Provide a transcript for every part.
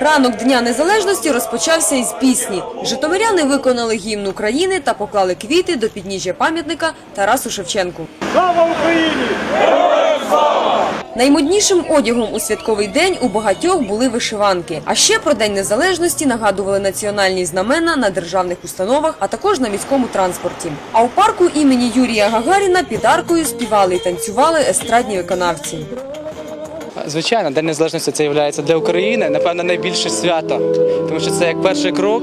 Ранок Дня Незалежності розпочався із пісні. Житомиряни виконали гімн України та поклали квіти до підніжжя пам'ятника Тарасу Шевченку. Слава Україні! Наймоднішим одягом у святковий день у багатьох були вишиванки. А ще про День Незалежності нагадували національні знамена на державних установах, а також на міському транспорті. А у парку імені Юрія Гагаріна під аркою співали і танцювали естрадні виконавці. Звичайно, День Незалежності це є для України, напевно, найбільше свято, тому що це як перший крок.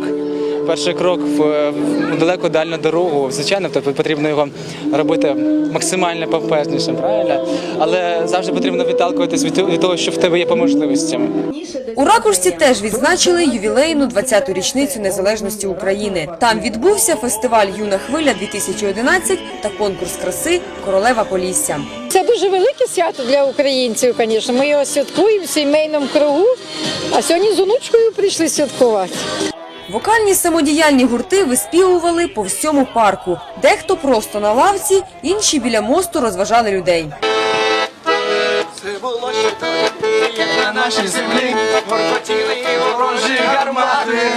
Перший крок в в далеку дальню дорогу. Звичайно, тобто потрібно його робити максимально помпезнішим, правильно? Але завжди потрібно відталкуватись від від того, що в тебе є по можливостям. У ракушці теж відзначили ювілейну 20-ту річницю незалежності України. Там відбувся фестиваль Юна хвиля 2011 та конкурс краси Королева Полісся. Це дуже велике свято для українців, звісно. Ми його святкуємо в сімейному кругу, а сьогодні з онучкою прийшли святкувати. Вокальні самодіяльні гурти виспівували по всьому парку. Дехто просто на лавці, інші біля мосту розважали людей. Це було ще тоді, як на нашій землі горкотіли ворожі гармати.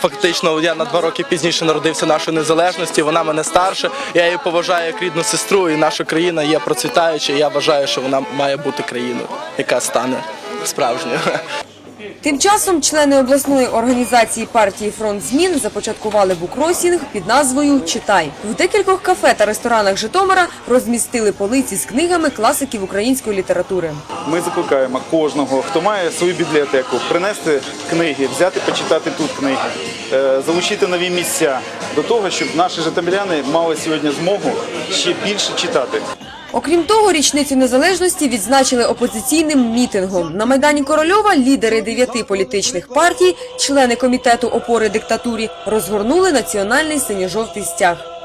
Фактично, я на два роки пізніше народився нашої незалежності. Вона мене старша. Я її поважаю як рідну сестру, і наша країна є процвітаюча. і Я вважаю, що вона має бути країною, яка стане справжньою. Тим часом члени обласної організації партії Фронт змін започаткували букросінг під назвою Читай. В декількох кафе та ресторанах Житомира розмістили полиці з книгами класиків української літератури. Ми закликаємо кожного, хто має свою бібліотеку, принести книги, взяти почитати тут книги, е, залучити нові місця до того, щоб наші житомиряни мали сьогодні змогу ще більше читати. Окрім того, річницю незалежності відзначили опозиційним мітингом. На майдані Корольова лідери дев'яти політичних партій, члени комітету опори диктатурі, розгорнули національний синьо-жовтий стяг.